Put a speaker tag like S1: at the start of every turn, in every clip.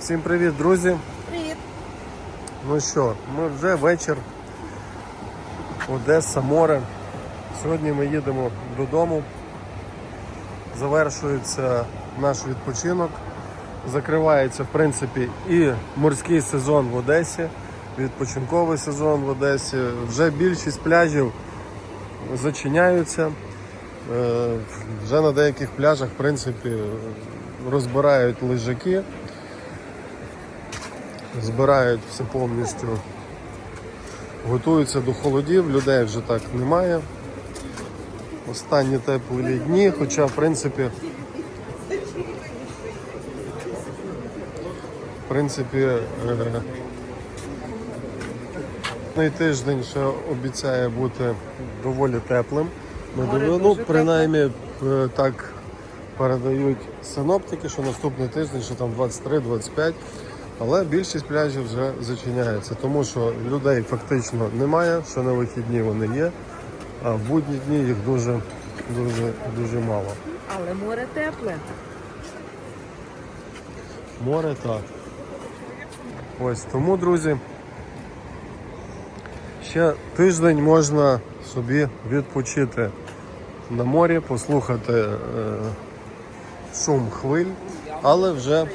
S1: Всім привіт, друзі!
S2: Привіт.
S1: Ну що, ми вже вечір. Одеса, море. Сьогодні ми їдемо додому. Завершується наш відпочинок. Закривається, в принципі, і морський сезон в Одесі, відпочинковий сезон в Одесі. Вже більшість пляжів зачиняються. Е, Вже на деяких пляжах, в принципі, розбирають лежаки збирають все повністю, готуються до холодів, людей вже так немає. Останні теплі дні, хоча в принципі, в принципі, е, цей тиждень ще обіцяє бути доволі теплим. Ну, принаймні е, так передають синоптики, що наступний тиждень, що там 23-25. Але більшість пляжів вже зачиняється, тому що людей фактично немає, що на вихідні вони є, а в будні дні їх дуже, дуже, дуже мало.
S2: Але море тепле.
S1: Море так. Ось тому, друзі, ще тиждень можна собі відпочити на морі, послухати е, шум хвиль, але вже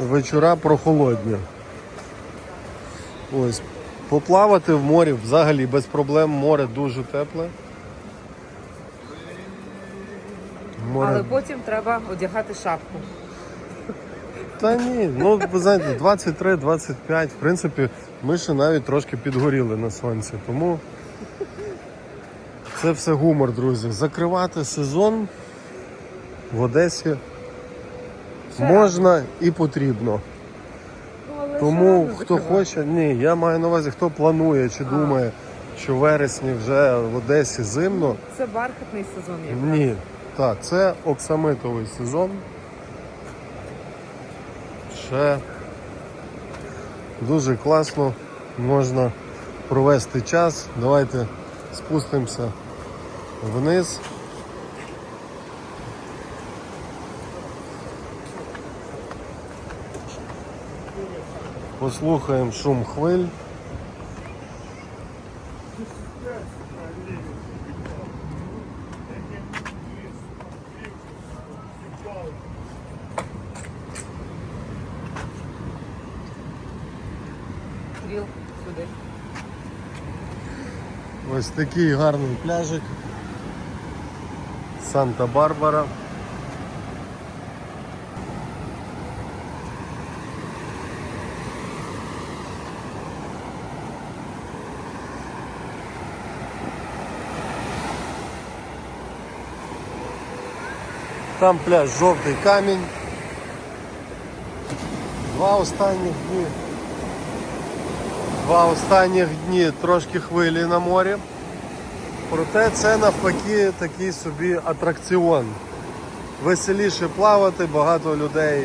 S1: вечора прохолодні. Ось. Поплавати в морі взагалі без проблем, море дуже тепле. Море
S2: Але потім треба одягати шапку.
S1: Та ні, ну ви знаєте, 23-25, в принципі, ми ще навіть трошки підгоріли на сонці. Тому це все гумор, друзі. Закривати сезон в Одесі можна і потрібно.
S2: Ну,
S1: Тому хто хоче, ні, я маю на увазі, хто планує чи думає, що в вересні вже в Одесі зимно.
S2: Це бархатний сезон. Як.
S1: Ні, так, це оксамитовий сезон. Ще дуже класно можна провести час. Давайте спустимося вниз. Послухаємо шум хвиль.
S2: Стріл сюди.
S1: Ось такий гарний пляжик. Санта-Барбара. Там пляж жовтий камінь. Два останніх дні. Два останніх дні трошки хвилі на морі. Проте це навпаки такий собі атракціон. Веселіше плавати, багато людей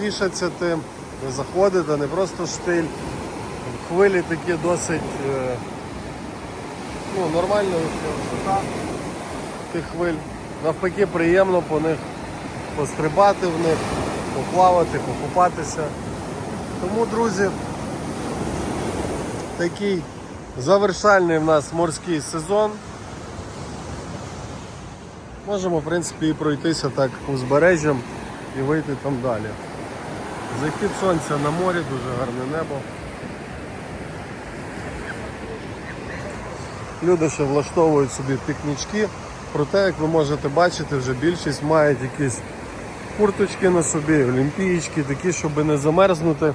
S1: тішаться тим, не заходити, не просто штиль. Хвилі такі досить е, ну, нормальна висота тих хвиль. Навпаки, приємно по них пострибати в них, поплавати, покупатися. Тому, друзі, такий завершальний в нас морський сезон. Можемо, в принципі, і пройтися так узбережжям і вийти там далі. Захід сонця на морі, дуже гарне небо. Люди ще влаштовують собі пікнічки. Проте, як ви можете бачити, вже більшість мають якісь курточки на собі, олімпієчки, такі, щоб не замерзнути.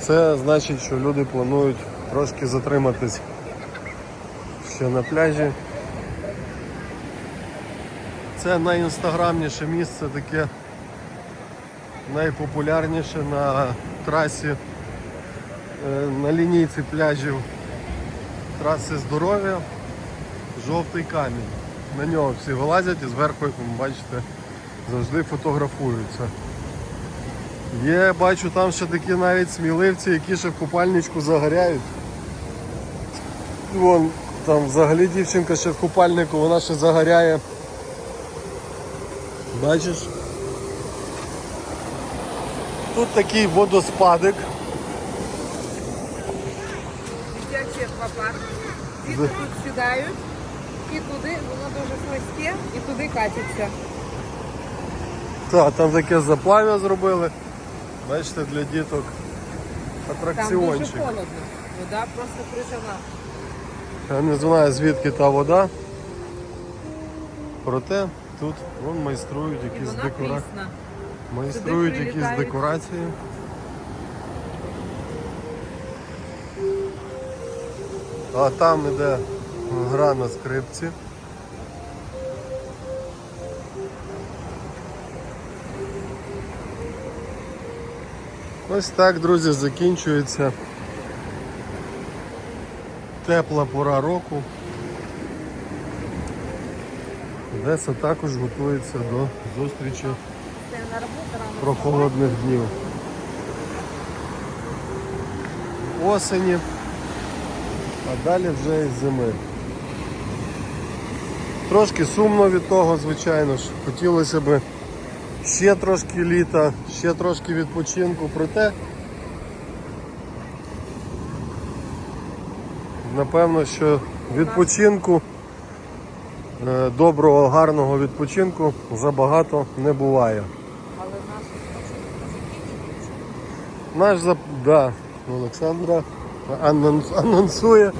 S1: Це значить, що люди планують трошки затриматись ще на пляжі. Це найінстаграмніше місце таке найпопулярніше на трасі, е, на лінійці пляжів траси здоров'я, жовтий камінь. На нього всі вилазять і зверху, як ви бачите, завжди фотографуються. Є, бачу, там ще такі навіть сміливці, які ще в купальничку загоряють. Вон Там взагалі дівчинка ще в купальнику, вона ще загоряє. Бачиш? Тут такий водоспадик.
S2: Дитячий аквапарк. Діти тут сідають і туди, воно дуже слизьке, і туди катяться.
S1: Так, там таке заплав'я зробили. Бачите, для діток
S2: Там дуже
S1: атракціончик.
S2: холодно. Вода просто крижана.
S1: Я не знаю звідки та вода. Проте тут вон майструють
S2: І
S1: якісь
S2: вона
S1: декорації.
S2: прісна.
S1: Майструють якісь
S2: прилітають.
S1: декорації. А там іде гра на скрипці. Ось так, друзі, закінчується тепла пора року. Одеса також готується до зустрічі прохолодних днів. Осені, а далі вже і зими. Трошки сумно від того, звичайно ж. Хотілося б ще трошки літа, ще трошки відпочинку, проте напевно, що відпочинку, е, доброго, гарного відпочинку забагато не буває.
S2: Але наш
S1: Наш зап... да, Олександра анонсує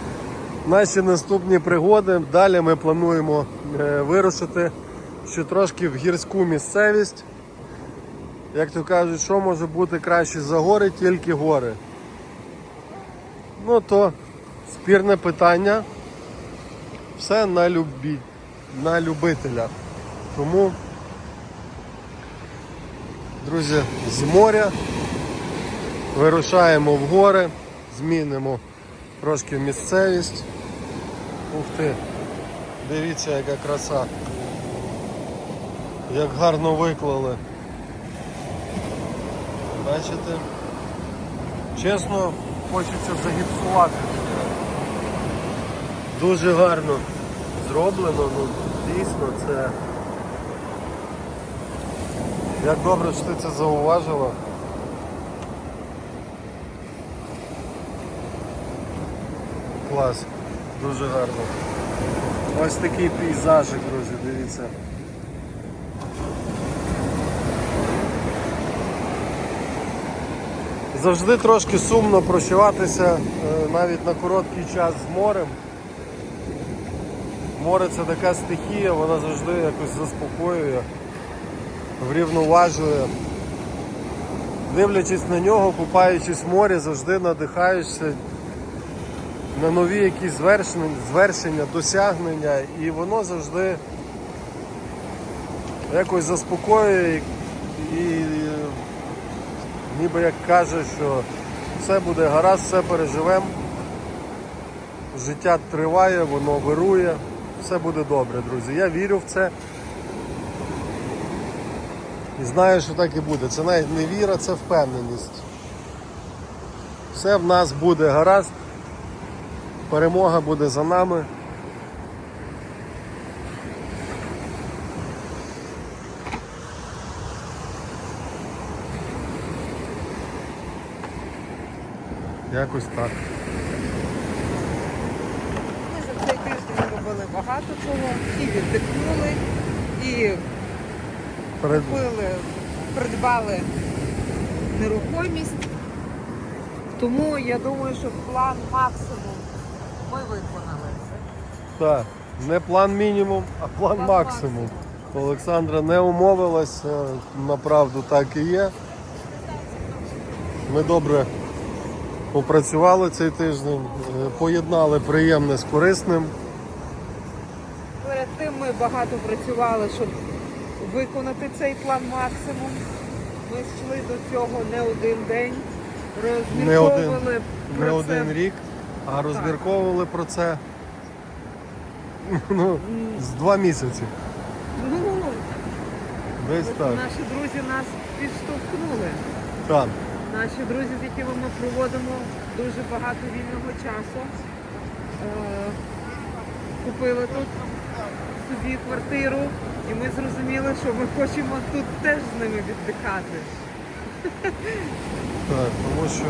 S1: наші наступні пригоди. Далі ми плануємо е, вирушити ще трошки в гірську місцевість. Як то кажуть, що може бути краще за гори, тільки гори. Ну то спірне питання. Все на, любі... на любителя. Тому, друзі, з моря Вирушаємо в гори, змінимо трошки місцевість. Ух ти, дивіться, яка краса. Як гарно виклали. Бачите? Чесно, хочеться загіпсувати. Дуже гарно зроблено, ну дійсно це. Як добре, що ти це зауважила. Клас, дуже гарно. Ось такий пейзажик, друзі, дивіться. Завжди трошки сумно прощаватися е, навіть на короткий час з морем. Море це така стихія, вона завжди якось заспокоює, врівноважує. Дивлячись на нього, купаючись в морі, завжди надихаєшся на нові якісь звершення, звершення, досягнення, і воно завжди якось заспокоює і, ніби як каже, що все буде гаразд, все переживемо. Життя триває, воно вирує, все буде добре, друзі. Я вірю в це. І знаю, що так і буде. Це навіть не віра, це впевненість. Все в нас буде гаразд. Перемога буде за нами. Якось так.
S2: Ми за цей тиждень робили багато чого. І віддихнули, і
S1: Перед...
S2: купили, придбали нерухомість. Тому я думаю, що план максимум ми виконали.
S1: Так, не план мінімум, а план
S2: План
S1: максимум.
S2: максимум.
S1: Олександра не умовилась, е, направду так і є. Ми добре попрацювали цей тиждень, е, поєднали приємне з корисним.
S2: Перед тим ми багато працювали, щоб виконати цей план максимум. Ми йшли до цього не один день,
S1: Не один,
S2: розмірковували
S1: не один рік, а розмірковували про це ну, з два місяці.
S2: Ну,
S1: Десь
S2: от
S1: так.
S2: наші друзі нас підштовхнули.
S1: Так.
S2: Наші друзі, з якими ми проводимо дуже багато вільного часу. Е, купили тут собі квартиру, і ми зрозуміли, що ми хочемо тут теж з ними віддихати.
S1: Так, тому що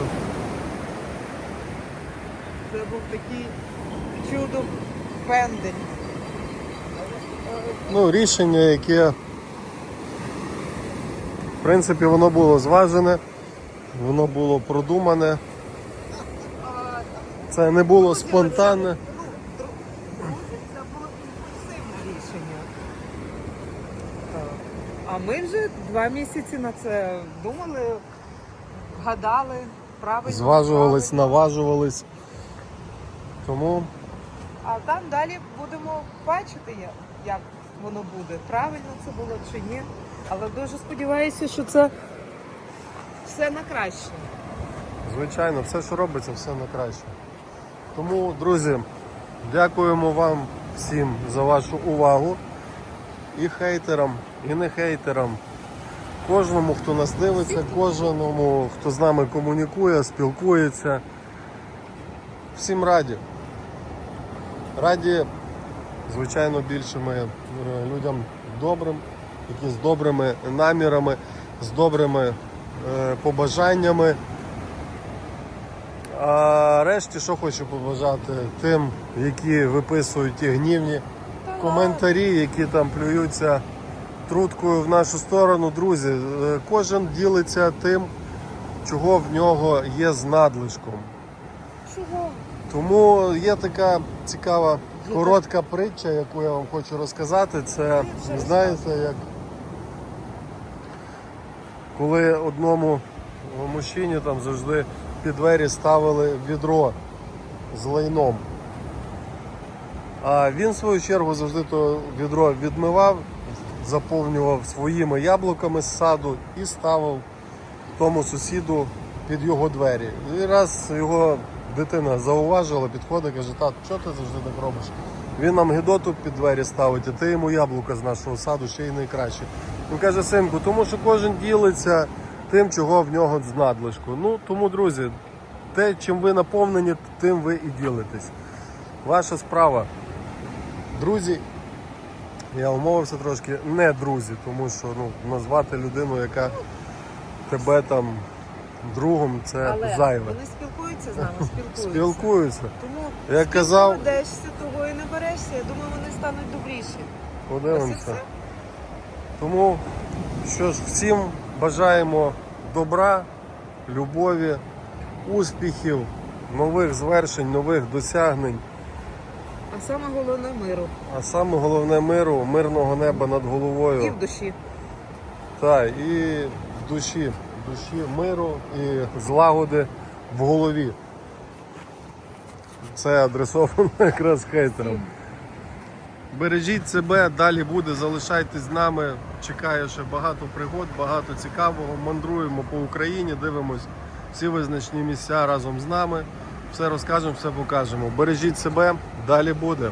S2: Це був такий чудо пендель.
S1: ну, рішення, яке в принципі воно було зважене, воно було продумане. Це не було спонтанне.
S2: Ну, це було імпульсивне рішення. А ми вже два місяці на це думали, гадали, правильно.
S1: Зважувались,
S2: правильно.
S1: наважувались. Тому
S2: А там далі будемо бачити, як- воно буде. Правильно це було чи ні. Але дуже сподіваюся, що це все на краще.
S1: Звичайно, все, що робиться, все на краще. Тому, друзі, дякуємо вам всім за вашу увагу. І хейтерам, і не хейтерам. Кожному, хто нас дивиться, кожному, хто з нами комунікує, спілкується. Всім раді. Раді, звичайно, більшими е, людям добрим, які з добрими намірами, з добрими е, побажаннями. А решті, що хочу побажати тим, які виписують ті гнівні коментарі, які там плюються труткою в нашу сторону. Друзі, е, кожен ділиться тим, чого в нього є з надлишком. Тому є така цікава коротка притча, яку я вам хочу розказати. Це знаєте, як коли одному мужчині там завжди під двері ставили відро з лайном. А він в свою чергу завжди то відро відмивав, заповнював своїми яблуками з саду і ставив тому сусіду під його двері. І раз його дитина зауважила, підходить, каже, тат, що ти завжди так робиш? Він нам гідоту під двері ставить, а ти йому яблука з нашого саду ще й найкраще. Він каже, синку, тому що кожен ділиться тим, чого в нього з надлишку. Ну тому, друзі, те, чим ви наповнені, тим ви і ділитесь. Ваша справа. Друзі, я умовився трошки не друзі, тому що ну, назвати людину, яка тебе там другом, це
S2: Але
S1: зайве.
S2: вони спілкуються з нами, спілкуються.
S1: Спілкуються.
S2: Тому
S1: Я казав,
S2: Спілкуєшся, того і не берешся. Я думаю, вони стануть добріші. Ось і
S1: подивимося.
S2: все.
S1: Тому що ж, всім бажаємо добра, любові, успіхів, нових звершень, нових досягнень.
S2: А саме головне миру.
S1: А саме головне миру, мирного неба над головою.
S2: І в душі.
S1: Так, і в душі, в душі миру і злагоди в голові. Це адресовано якраз хейтерам. Бережіть себе, далі буде, залишайтесь з нами. Чекає ще багато пригод, багато цікавого. Мандруємо по Україні, дивимось всі визначні місця разом з нами. Все розкажемо, все покажемо. Бережіть себе, далі буде.